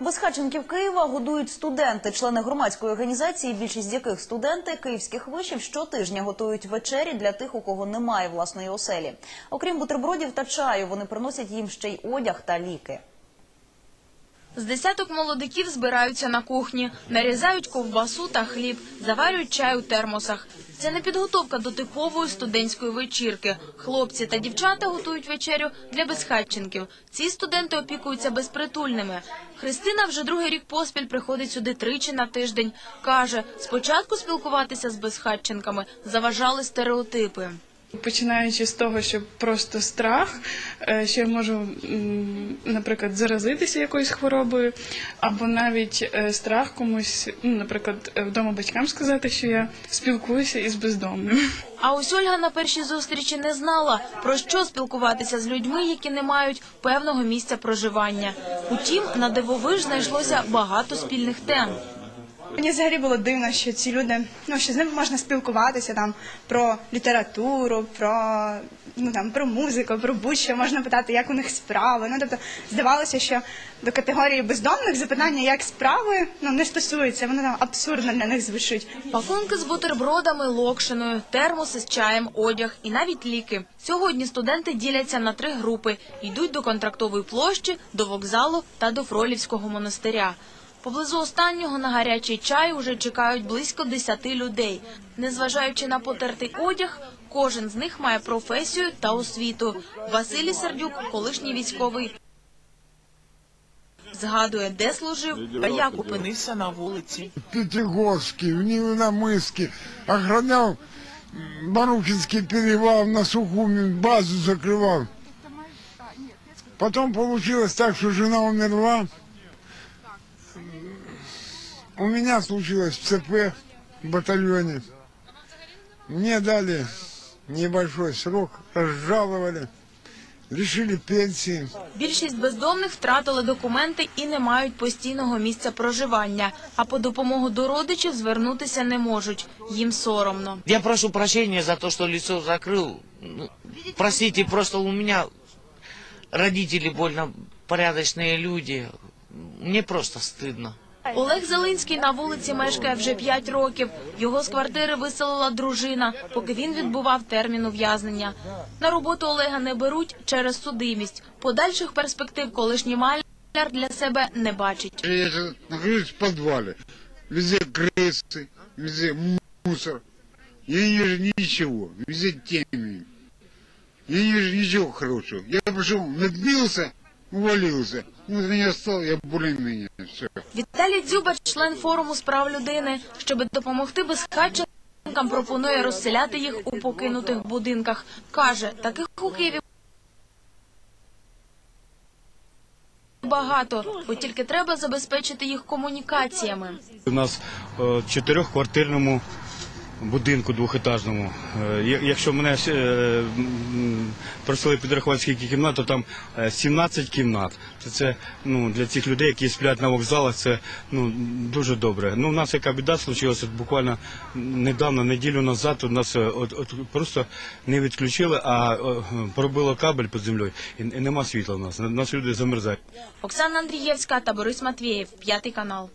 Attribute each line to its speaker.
Speaker 1: Безхатченків Києва годують студенти, члени громадської організації, більшість яких студенти київських вишів щотижня готують вечері для тих, у кого немає власної оселі. Окрім бутербродів та чаю, вони приносять їм ще й одяг та ліки.
Speaker 2: З десяток молодиків збираються на кухні, нарізають ковбасу та хліб, заварюють чай у термосах. Це не підготовка до типової студентської вечірки. Хлопці та дівчата готують вечерю для безхатченків. Ці студенти опікуються безпритульними. Христина вже другий рік поспіль приходить сюди тричі на тиждень. Каже, спочатку спілкуватися з безхатченками заважали стереотипи.
Speaker 3: Починаючи з того, що просто страх, е, що я можу, наприклад, заразитися якоюсь хворобою, або навіть е, страх комусь, ну, наприклад, е, вдома батькам сказати, що я спілкуюся із бездомним.
Speaker 2: А ось Ольга на першій зустрічі не знала, про що спілкуватися з людьми, які не мають певного місця проживання. Утім, на дивовиж знайшлося багато спільних тем.
Speaker 4: Мені взагалі було дивно, що ці люди, ну що з ними можна спілкуватися там про літературу, про ну там про музику, про будь-що можна питати, як у них справи. Ну тобто здавалося, що до категорії бездомних запитання, як справи, ну не стосується, вони там абсурдно для них звучить.
Speaker 2: Пакунки з бутербродами, локшиною, термоси з чаєм, одяг і навіть ліки. Сьогодні студенти діляться на три групи: йдуть до контрактової площі, до вокзалу та до Фролівського монастиря. Поблизу останнього на гарячий чай уже чекають близько десяти людей. Незважаючи на потертий одяг, кожен з них має професію та освіту. Василій Сердюк, колишній військовий, згадує, де служив та як опинився.
Speaker 5: на вулиці.
Speaker 6: Пятигорске, в Невиномыске, охранял м, Барухинский перевал, на Сухуми базу закрывал. Потом получилось так, что жена умерла. У меня случилось в ЦП в батальоне. Мне дали небольшой срок, разжаловали, лишили пенсии.
Speaker 2: Більшість бездомних втратили документи і не мають постійного місця проживання, а по допомогу до родичів звернутися не можуть. Їм соромно.
Speaker 5: Я прошу прощения за то, что лицо закрыл. Ну, Простите, просто у меня родители больно порядочные люди. Мне просто стыдно.
Speaker 2: Олег Зелинський на вулиці мешкає вже 5 років. Його з квартири виселила дружина, поки він відбував термін ув'язнення. На роботу Олега не беруть через судимість. Подальших перспектив колишній маляр для себе не бачить.
Speaker 6: Я нахожусь в подвале. Везде крысы, везде мусор. Я не вижу ничего. Везде темень. Я не вижу ничего хорошего. Я пришел, надбился, увалился. Вот меня стал, я. Все.
Speaker 2: Віталій Дзюба, член форуму з прав людини, щоб допомогти безхатченкам, пропонує розселяти їх у покинутих будинках. Каже, таких у Києві багато, бо тільки треба забезпечити їх комунікаціями.
Speaker 7: У нас е, в чотирьохквартирному будинку двохетажному. Е, Якщо мене е, просили підрахувати скільки кімнат, то там е, 17 кімнат. Це, ну, для цих людей, які сплять на вокзалах, це ну, дуже добре. Ну, у нас яка біда случилася буквально недавно, неділю назад, у нас е, от, от, просто не відключили, а е, пробило кабель під землею і, і нема світла у нас. Нас люди замерзають.
Speaker 2: Оксана Андрієвська та Борис Матвєєв, п'ятий канал.